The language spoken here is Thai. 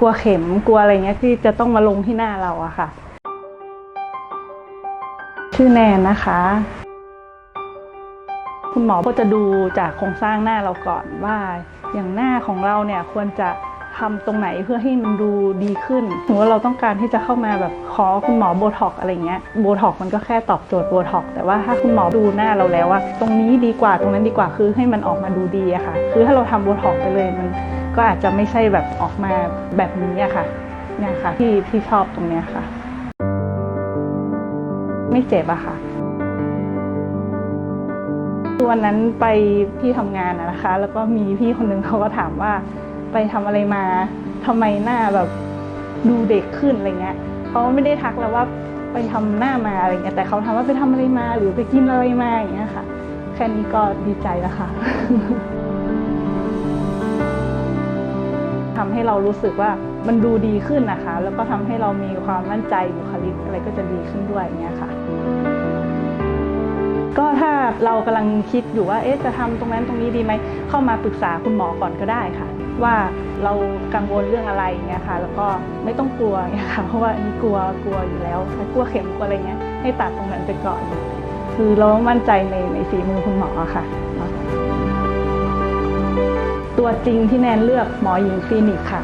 กลัวเข็มกลัวอะไรเงี้ยที่จะต้องมาลงที่หน้าเราอะค่ะ ชื่อแนนนะคะ คุณหมอก็จะดูจากโครงสร้างหน้าเราก่อนว่า อย่างหน้าของเราเนี่ยควรจะทำตรงไหนเพื่อให้มันดูดีขึ้นสมมติว่าเราต้องการที่จะเข้ามาแบบขอคุณหมอโบท็อกอะไรเงี้ย โบท็อกมันก็แค่ตอบโจทย์โบท็อกแต่ว่าถ้าคุณหมอดูหน้าเราแล้วว่าตรงนี้ดีกว่าตรงนั้นดีกว่าคือให้มันออกมาดูดีอะค่ะ คือถ้าเราทำโบท็อกไปเลยมัน ก็อาจจะไม่ใช่แบบออกมาแบบนี้อะค่ะเนี่ยค่ะที่ที่ชอบตรงเนี้ยค่ะ ไม่เจ็บอะค่ะวันนั้นไปที่ทำงานอะนะคะ แล้วก็มีพี่คนหนึ่งเขาก็ถามว่าไปทำอะไรมาทำไมหน้าแบบดูเด็กขึ้นอะไรเงี้ยเขาไม่ได้ทักแล้วว่าไปทำหน้ามาอะไรเงี้ยแต่เขาถามว่าไปทำอะไรมาหรือไปกินอะไรมาอย่างเงี้ยค่ะ แค่นี้ก็ดีใจแล้วค่ะ ทำให้เรารู้สึกว่ามันดูดีขึ้นนะคะ แล้วก็ทำให้เรามีความมั่นใจบุคลิกอะไรก็จะดีขึ้นด้วยอย่างเงี้ยค่ะก็ถ้าเรากำลังคิดอยู่ว่าเอ๊ะจะทำตรงนั้นตรงนี้ดีไหมเข้ามาปรึกษาคุณหมอก่อนก็ได้ค่ะ ว่าเรากังวลเรื่องอะไรอย่างเงี้ยค่ะ แล้วก็ไม่ต้องกลัวอย่างเงี้ยค่ะเพราะว่าอันนี้กลัวกลัวอยู่แล้วกลัวเข็มกลัวอะไรเงี้ยให้ตัดตรงนั้นไปก่อน คือเรามั่นใจในในฝีมือคุณหมอค่ะเนาะ ตัวจริงที่แนนเลือกหมอหญิงคลินิกค่ะ